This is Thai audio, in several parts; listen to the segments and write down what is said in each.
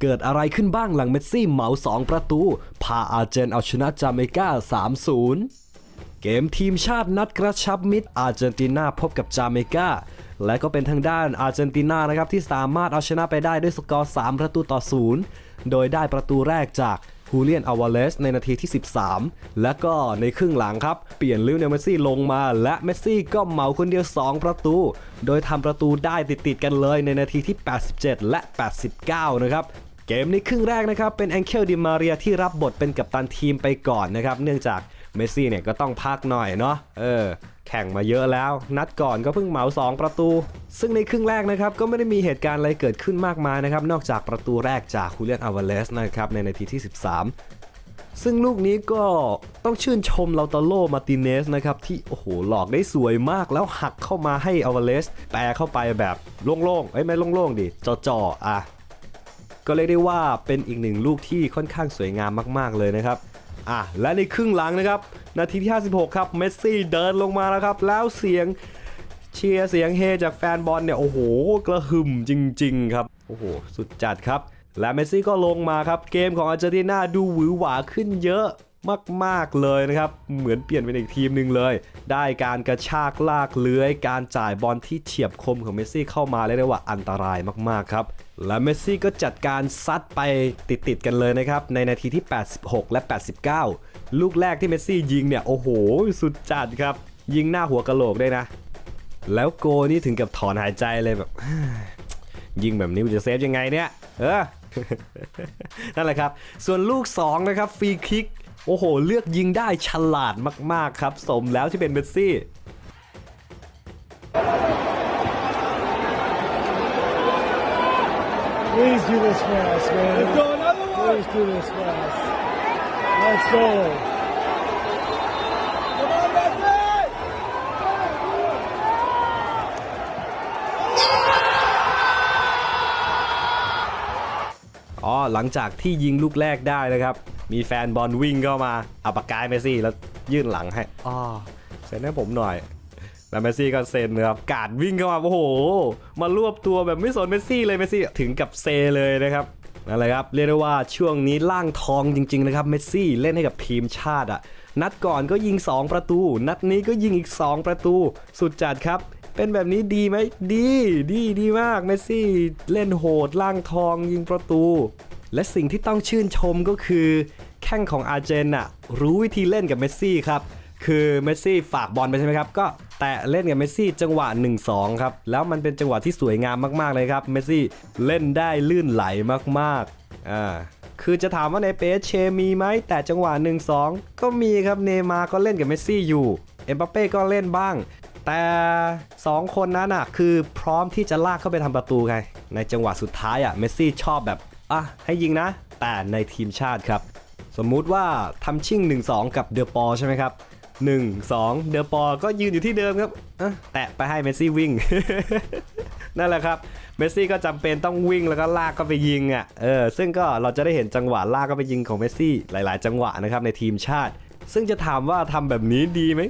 เกิดอะไรขึ้นบ้างหลังเมสซี่เหมา 2 ประตู พาอาร์เจนเอาชนะจาเมกา 3-0 เกมทีมชาตินัดกระชับมิตรอาร์เจนตินาพบกับจาเมกาและก็เป็นทางด้านอาร์เจนตินานะครับที่สามารถเอาชนะไปได้ด้วยสกอร์ 3 ประตูต่อ 0 โดยได้ประตูแรกจากฮูเลียนอาวาเลสในนาทีที่ 13 และก็ในครึ่งหลังครับ เปลี่ยนลิวเนลเมสซี่ลงมา และเมสซี่ก็เหมาคนเดียว 2 ประตู โดยทำประตูได้ติดๆกันเลยในนาทีที่ 87 และ 89 นะครับ เกมในครึ่งแรกนะครับเป็นแองเคลดิมาเรียที่รับบทเป็นกัปตันทีมไปก่อนนะครับเนื่องจากเมสซี่เนี่ยก็ต้องพักหน่อยเนาะเออแข่งมาเยอะแล้ว นัดก่อนก็เพิ่งเหมา 2 ประตู ซึ่งในครึ่งแรกนะครับก็ไม่ได้มีเหตุการณ์อะไรเกิดขึ้นมากมายนะครับนอกจากประตูแรกจากคูเลียนอาวาเลสนะครับในนาทีที่ 13 ซึ่งลูกนี้ก็ต้องชื่นชมลาตาโลมาติเนสนะครับที่โอ้โหหลอกได้สวยมากแล้วหักเข้ามาให้อาวาเลสแปรเข้าไปแบบโล่งๆเอ้ยไม่โล่งๆดิจ่อๆอะ ก็เรียกได้ว่าเป็นอีกหนึ่งลูกที่ค่อนข้างสวยงามมากๆเลยนะครับอะและในครึ่งหลังนะครับนาทีที่ 56 ครับเมสซี่เดินลงมาแล้วครับ แล้วเสียงเชียร์เสียงเฮจากแฟนบอลเนี่ยโอ้โหกระหึ่มจริง ๆ ครับโอ้โหสุดจัดครับ และเมสซี่ก็ลงมาครับ เกมของอาร์เจนตินาดูหวือหวาขึ้นเยอะ มากๆเลยนะครับ เหมือนเปลี่ยนเป็นอีกทีมหนึ่งเลย ได้การกระชากลากเลื้อย การจ่ายบอลที่เฉียบคมของเมสซี่เข้ามาเรียกได้ว่าอันตรายมากๆครับ และเมสซี่ก็จัดการซัดไปติดๆกันเลยนะครับ ในนาทีที่ 86 และ 89 ลูกแรกที่เมสซี่ยิงเนี่ย โอ้โห สุดจัดครับ ยิงหน้าหัวกะโหลกได้นะ แล้วโกนี่ถึงกับถอนหายใจเลยแบบ ยิงแบบนี้จะเซฟยังไงเนี่ย เออนั่นแหละครับ ส่วนลูก 2 นะครับ ฟรีคิก โอ้โห เลือกยิงได้ฉลาดมากๆครับ สมแล้วที่เป็นเมสซี่ Please do this for us, man. Let's go another one. Please do this for us. Let's go. Come on, Messi. อ๋อหลังจากที่ยิงลูกแรกได้นะครับ มีแฟนบอลวิ่งเข้ามาเอาปากกายเมสซี่ แล้วยื่นหลังให้อ๋อเซ็นให้ผมหน่อย แล้วเมสซี่ก็เซ็นนะครับกาดวิ่งเข้ามาโอ้โห มารวบตัวแบบไม่สนเมสซี่เลยเมสซี่ถึงกับเซเลยนะครับนั่นแหละครับเรียกได้ว่าช่วงนี้ล่างทองจริงๆนะครับเมสซี่เล่นให้กับทีมชาติอะนัดก่อนก็ยิง 2 ประตู นัดนี้ก็ยิงอีก 2 ประตู สุดจัดครับ เป็นแบบนี้ดีไหมดี ดีดีมากเมสซี่เล่นโหดล่างทองยิงประตู และสิ่งที่ต้องชื่นชมก็คือแข้งของอาร์เจนอะรู้วิธีเล่นกับเมสซี่ครับ คือเมสซี่ฝากบอลไปใช่ไหมครับ ก็แตะเล่นกับเมสซี่จังหวะ 1-2 ครับ แล้วมันเป็นจังหวะที่สวยงามมากๆเลยครับ เมสซี่เล่นได้ลื่นไหลมากๆอ่าคือจะถามว่าในเปเชมีไหม แต่จังหวะ 1-2 ก็มีครับเนมาร์ก็เล่นกับเมสซี่อยู่เอ็มบัปเป้ก็เล่นบ้างแต่ 2 คนนั้นอะคือพร้อมที่จะลากเข้าไปทำประตูไง ในจังหวะสุดท้ายอะเมสซี่ชอบแบบ อะให้ยิงนะ แต่ในทีมชาติครับ สมมุติว่าทำชิ่ง 1-2 กับเดอปอใช่ไหมครับ 1 2 เดอปอก็ยืนอยู่ที่เดิมครับแตะไปให้เมสซี่วิ่ง นั่นแหละครับ เมสซี่ก็จำเป็นต้องวิ่งแล้วก็ลากก็ไปยิงอะ เออ ซึ่งก็เราจะได้เห็นจังหวะลากก็ไปยิงของเมสซี่หลาย ๆ จังหวะนะครับในทีมชาติ ซึ่งจะถามว่าทำแบบนี้ดีไหม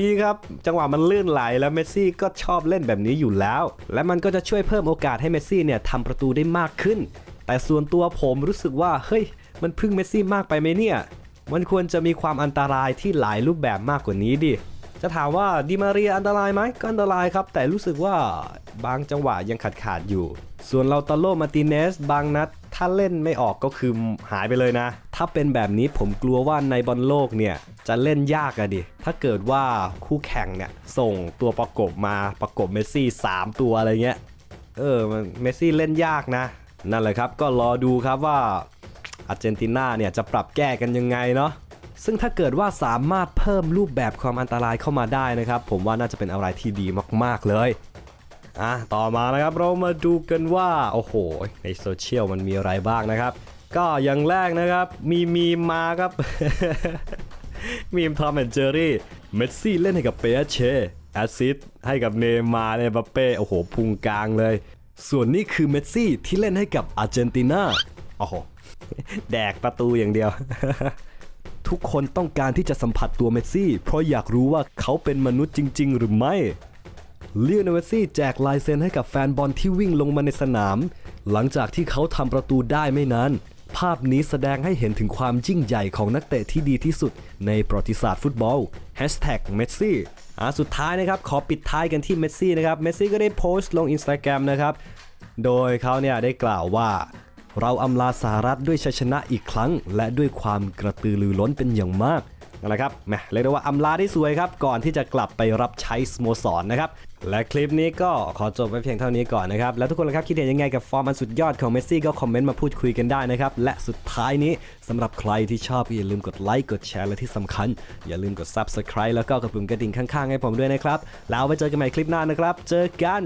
ดีครับ จังหวะมันลื่นไหลแล้วเมสซี่ก็ชอบเล่นแบบนี้อยู่แล้ว และมันก็จะช่วยเพิ่มโอกาสให้เมสซี่เนี่ยทำประตูได้มากขึ้น แต่ส่วนตัวผมรู้สึกว่าเฮ้ยมันพึ่งเมสซี่มากไปไหมเนี่ย มันควรจะมีความอันตรายที่หลายรูปแบบมากกว่านี้ดิ จะถามว่าดิมาเรียอันตรายไหมก็อันตรายครับ แต่รู้สึกว่าบางจังหวะยังขาดขาดอยู่ ส่วนเราตาโลมาติเนส บางนัดถ้าเล่นไม่ออกก็คือหายไปเลยนะ ถ้าเป็นแบบนี้ผมกลัวว่าในบอลโลกเนี่ย จะเล่นยากอะดิ ถ้าเกิดว่าคู่แข่งเนี่ย ส่งตัวประกบมาประกบเมสซี่ 3 ตัวอะไรเงี้ย เออมันเมสซี่เล่นยากนะ นั่นแหละครับก็รอดูครับว่าอาร์เจนตินาเนี่ยจะปรับแก้กันยังไงเนาะซึ่งถ้าเกิดว่าสามารถเพิ่มรูปแบบความอันตรายเข้ามาได้นะครับ ผมว่าน่าจะเป็นอะไรที่ดีมาก ๆ เลยอะต่อมานะครับเรามาดูกันว่า โอ้โห ในโซเชียลมันมีอะไรบ้างนะครับ ก็อย่างแรกนะครับมีมีมมาครับ มีมทอมแอนเจอรี่เมสซี่เล่นให้กับเปเชแอซิสต์ให้กับเนมาร์เนี่ยบัปเป้โอ้โหพุงกลางเลย ส่วนนี้คือเมสซี่ที่เล่นให้กับอาร์เจนตินาโอ้โห แดกประตูอย่างเดียว ทุกคนต้องการที่จะสัมผัสตัวเมสซี่ เพราะอยากรู้ว่าเขาเป็นมนุษย์จริง ๆ หรือไม่เลียนเมสซี่แจกลายเซ็นให้กับแฟนบอลที่วิ่งลงมาในสนาม หลังจากที่เขาทำประตูได้ไม่นาน ภาพนี้แสดงให้เห็นถึงความยิ่งใหญ่ของนักเตะที่ดีที่สุดในประวัติศาสตร์ฟุตบอล Hashtag Messi อ่าสุดท้ายนะครับ ขอปิดท้ายกันที่เมสซี่นะครับ เมสซี่ก็ได้โพสต์ลงอินสตาแกรมนะครับ โดยเขาเนี่ยได้กล่าวว่า เราอำลาสหรัฐด้วยชัยชนะอีกครั้ง และด้วยความกระตือรือร้นเป็นอย่างมาก นะครับแหมเรียกได้ว่าอำลาได้สวยครับ ก่อนที่จะกลับไปรับใช้สโมสรนะครับ และคลิปนี้ก็ขอจบไปเพียงเท่านี้ก่อนนะครับ แล้วทุกคนล่ะครับคิดเห็นยังไงกับฟอร์มอันสุดยอดของเมสซี่ก็คอมเมนต์มาพูดคุยกันได้นะครับ และสุดท้ายนี้สำหรับใครที่ชอบก็อย่าลืมกดไลค์กดแชร์และที่สำคัญ อย่าลืมกด Subscribe แล้วก็กดปุ่มกระดิ่งข้างๆให้ผมด้วยนะครับแล้วไว้เจอกันใหม่คลิปหน้านะครับ เจอกัน